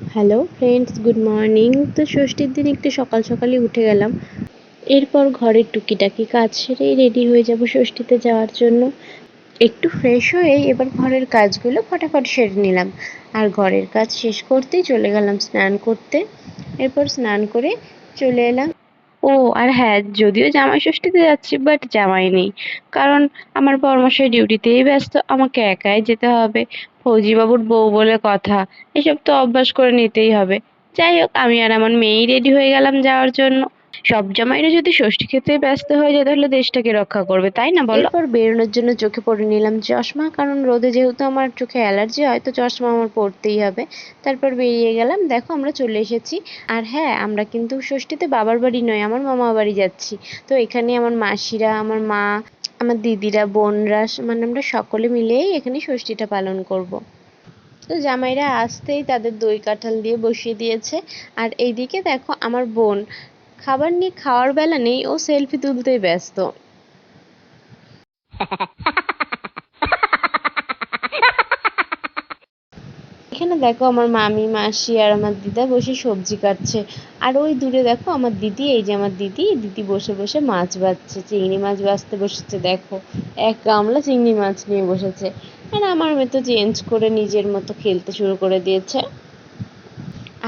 Hello friends good morning তো ষষ্ঠীর দিন একটু সকাল সকালই উঠে গেলাম। এরপর ঘরের টুকিটাকি কাজ সেরেই রেডি হয়ে যাব ষষ্ঠীতে যাওয়ার জন্য। একটু ফ্রেশ হয়ে এবার ঘরের কাজগুলো ফটাফট সেরে নিলাম। আর ঘরের কাজ শেষ করতেই চলে গেলাম স্নান করতে। এরপর স্নান করে চলে এলাম। ও, আর হ্যাঁ যদিও জামাই ষষ্ঠীতে যাচ্ছি বাট জামাই নেই। কারণ আমার বর্মশাই ডিউটিতেই ব্যস্ত, আমাকে একাই যেতে হবে। ফৌজিবাবুর বউ বলে কথা, এসব তো অভ্যাস করে নিতেই হবে। যাই হোক, আমি আর আমার মেয়েই রেডি হয়ে গেলাম যাওয়ার জন্য। সব জামাইরা যদি ষষ্ঠী খেতে ব্যস্ত হয়ে যায়, তাহলে দেশটাকে রক্ষা করবে, তাই না বলো? এরপর বেরোনোর জন্য চোখে পরে নিলাম চশমা, কারণ রোদে যেহেতু আমার চোখে অ্যালার্জি হয়, তো চশমা আমার পরতেই হবে। তারপর বেরিয়ে গেলাম, দেখো আমরা চলে এসেছি। আর হ্যাঁ আমরা কিন্তু ষষ্ঠীতে বাবার বাড়ি নয়, আমার মামা বাড়ি যাচ্ছি। তো এখানে আমার মাসিরা, আমার মা, আমার দিদিরা, বোনরা মানে আমরা সকলে মিলেই এখানে ষষ্ঠীটা পালন করব। তো জামাইরা আসতেই তাদের দই কাঁঠাল দিয়ে বসিয়ে দিয়েছে। আর এইদিকে দেখো আমার বোন খাবার নিয়ে খাওয়ার বেলা নেই, ও সেলফি তুলতেই ব্যস্ত। এখানে দেখো আমার মামি, মাসি আর আমার দিদা বসে সবজি কাটছে। আর ওই দূরে দেখো আমার দিদি, এই যে আমার দিদি দিদি বসে বসে মাছ বাছছে চিংড়ি মাছ বাছতে বসেছে, দেখো। এক গামলা চিংড়ি মাছ নিয়ে বসেছে। আর আমার মেয়ে তো চেঞ্জ করে নিজের মতো খেলতে শুরু করে দিয়েছে।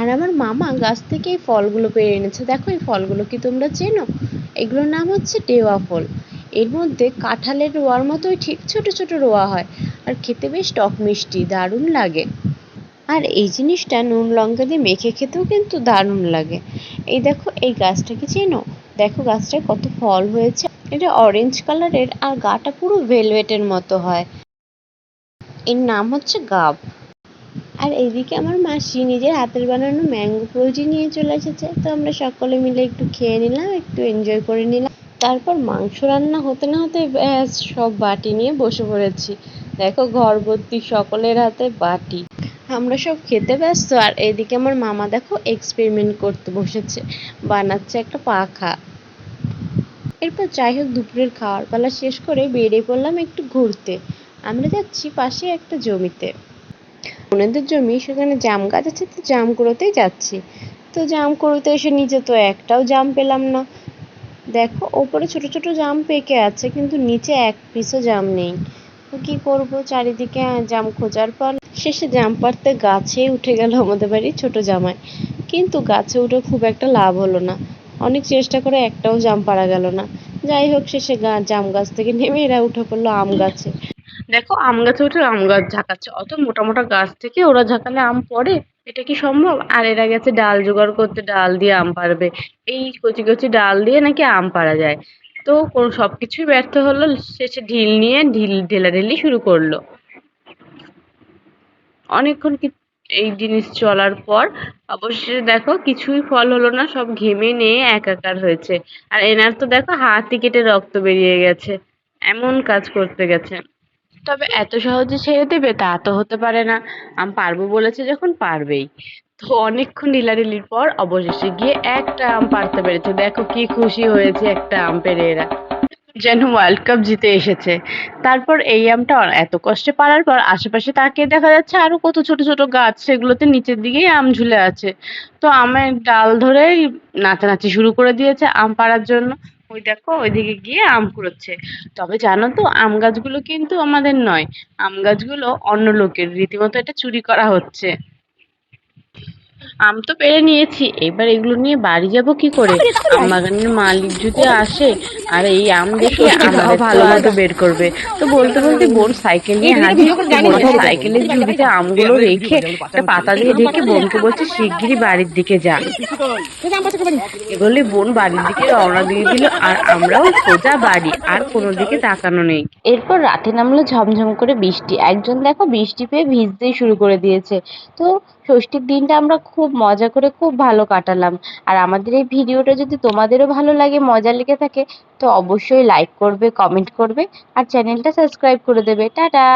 আর আমার মামা গাছ থেকে এই ফলগুলো পেড়ে এনেছে। দেখো এই ফলগুলো কি তোমরা চেনো? এগুলোর নাম হচ্ছে টেওয়া ফল। এর মধ্যে কাঁঠালের রোয়ার মতোই ঠিক ছোট ছোট রোয়া হয় আর খেতে বেশ টক মিষ্টি, দারুণ লাগে। আর এই জিনিসটা নুন লঙ্কা দিয়ে মেখে খেতেও কিন্তু দারুণ লাগে। এই দেখো, এই গাছটাকে চেনো? দেখো গাছটায় কত ফল হয়েছে। এটা অরেঞ্জ কালারের আর গাটা পুরো ভেলভেটের মতো হয়। এর নাম হচ্ছে গাব। আর এইদিকে আমার মাসি নিজের হাতের বানানো ম্যাঙ্গো ফ্রুটি নিয়ে চলে এসেছে। তো আমরা সকলে মিলে একটু খেয়ে নিলাম, একটু এনজয় করে নিলাম। তারপর মাংস রান্না হতে না হতে ব্যাস সব বাটি নিয়ে বসে পড়েছি। দেখো ঘর ভর্তি সকলের হাতে বাটি। আমরা সব খেতে ব্যস্ত আর এদিকে আমার মামা দেখো এক্সপেরিমেন্ট করতে বসেছে, বানাচ্ছে একটা পাখা। এরপর যাই হোক দুপুরের খাওয়ার পালা শেষ করে বেরিয়ে পড়লাম একটু ঘুরতে। আমরা যাচ্ছি পাশে একটা জমিতে। বোনেদের জমি, সেখানে জাম গাছ আছে, তো জাম কুড়োতেই যাচ্ছি। তো জাম কুড়োতে এসে নিজে তো একটাও জাম পেলাম না। দেখো, ওপরে ছোট ছোট জাম পেকে আছে, কিন্তু নিচে এক পিসও জাম নেই। তো কী করব? চারিদিকে জাম খোঁজার পর শেষে জাম পাড়তে গাছে উঠে গেল আমাদের বাড়ির ছোট জামাই। কিন্তু গাছে উঠে খুব একটা লাভ হলো না। অনেক চেষ্টা করে একটাও জাম পাড়া গেল না। যাই হোক, শেষে জাম গাছ থেকে নেমে এরা উঠে পড়ল আম গাছে। দেখো আম গাছে উঠে আম গাছ ঝাঁকাচ্ছে, অত মোটা মোটা গাছ থেকে ওরা ঝাঁকালে আম পড়ে, এটা কি সম্ভব? আর এরা গেছে ডাল জোগাড় করতে, ডাল দিয়ে আম পাড়বে, এই কচি কচি ডাল দিয়ে নাকি আম পাড়া যায়। তো কোনো সব কিছুই ব্যর্থ হলো, শেষে ঢিল নিয়ে ঢিল ঢেলাঢেলি শুরু করল। অনেকক্ষণ এই জিনিস চলার পর, অবশেষে দেখো কিছুই ফল হলো না, সব ঘেমে নিয়ে একাকার হয়েছে। আর এনার তো দেখো হাতই কেটে রক্ত বেরিয়ে গেছে, এমন কাজ করতে গেছে। তবে এত সহজে ছেড়ে দেবে তা তো হতে পারে না। আমি পারব বলেছে যখন পারবেই। তো অনেকক্ষণ ঢিলাঢিলির পর অবশেষে গিয়ে একটা আম পারতে পেরেছে। দেখো কি খুশি হয়েছে একটা আম পেরে এরা। যেন ওয়ার্ল্ড কাপ জিতে এসেছে। তারপর এই আমটা এত কষ্টে পারার পর আশেপাশে তাকিয়ে দেখা যাচ্ছে আরও কত ছোট ছোট গাছ, সেগুলোতে নিচের দিকেই আম ঝুলে আছে। তো আমের ডাল ধরে নাচানাচি শুরু করে দিয়েছে আম পাড়ার জন্য। ওই দেখো, ওইদিকে গিয়ে আম কুড়োচ্ছে। তবে জানো তো, আম গাছগুলো কিন্তু আমাদের নয়। আম গাছগুলো অন্য লোকের। রীতিমতো এটা চুরি করা হচ্ছে। আম তো পেরে নিয়েছি এবার এগুলো নিয়ে বাড়ি যাব কি করে? আম বাগানের মালিক যদি আসে আর এই আম দেখে আমাদের ভালো মতো বের করবে। তো বলতে বলতে বোন সাইকেল নিয়ে হাজির বোন সাইকেলের ঝুড়িতে আমগুলো রেখে একটা পাতা দিয়ে ঢেকে বোনকে বলছে শিগগিরই বাড়ির দিকে যা। এগুলি বোন বাড়ির দিকে রওনা দিয়ে দিল আর আমরাও সোজা বাড়ি আর কোনো দিকে তাকানো নেই। এরপর রাতে নামলো ঝমঝম করে বৃষ্টি। একজন দেখো বৃষ্টি পেয়ে ভিজতেই শুরু করে দিয়েছে। তো ষষ্ঠীর দিনটা আমরা খুব মজা করে খুব ভালো কাটালাম। আর আমাদের এই ভিডিওটা যদি তোমাদেরও ভালো লাগে, মজা লেগে থাকে, তো অবশ্যই লাইক করবে কমেন্ট করবে, আর চ্যানেলটা সাবস্ক্রাইব করে দেবে। টাটা!